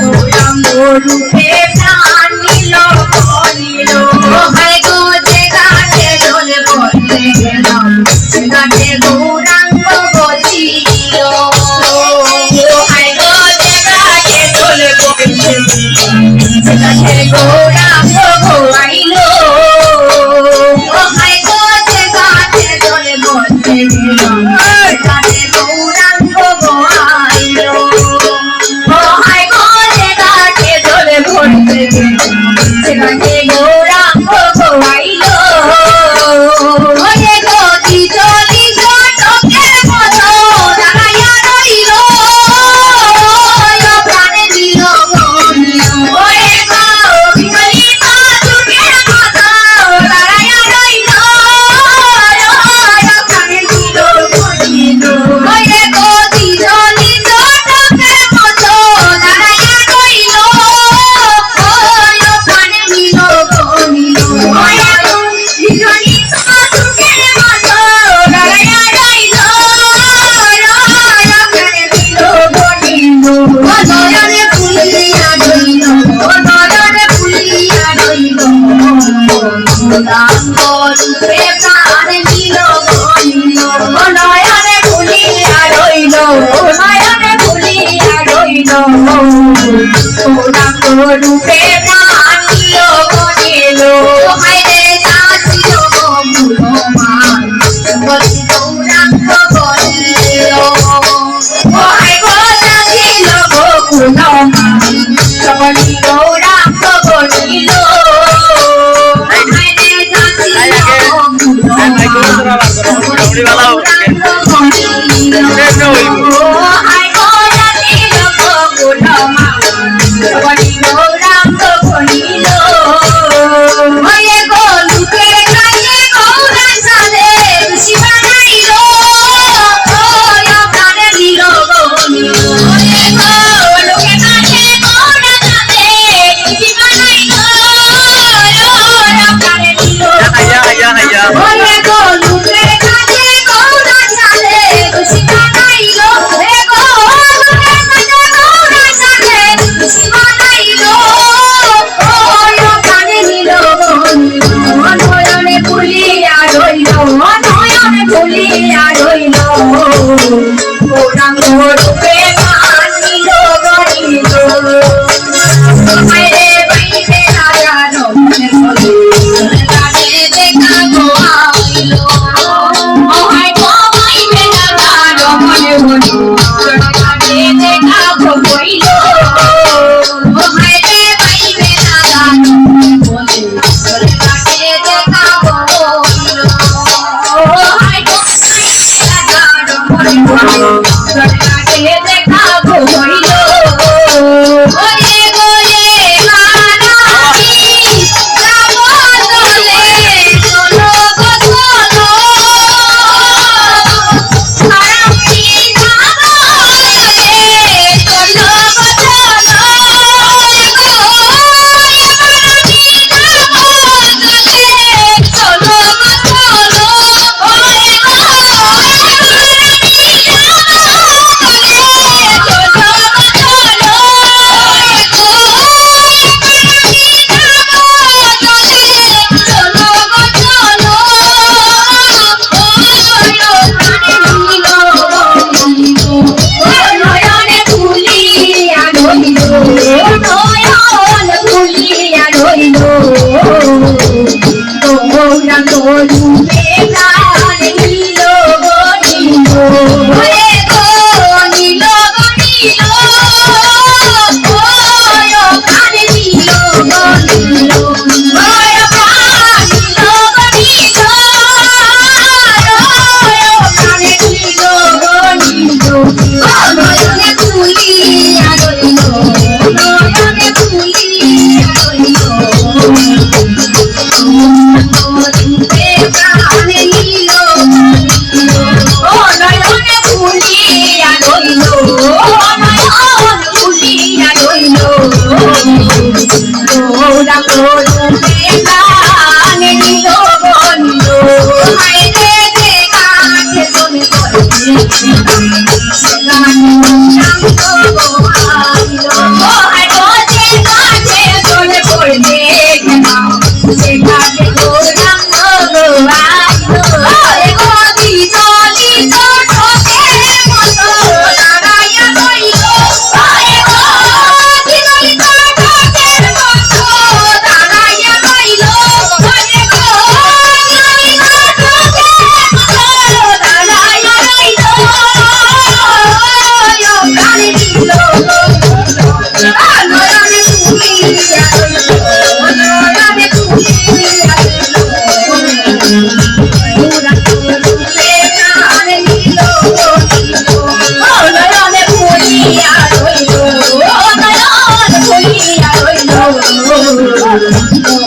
রূপে প্রাণ নিল বলিল হয় গো যে গাছে জলে বসে গেলাম সে গাছে গৌরাঙ্গ বসিল হয় গো যে গাছে জলে বসে গেলাম সে গাছে Gauranga Thank you. Bye. Thank you.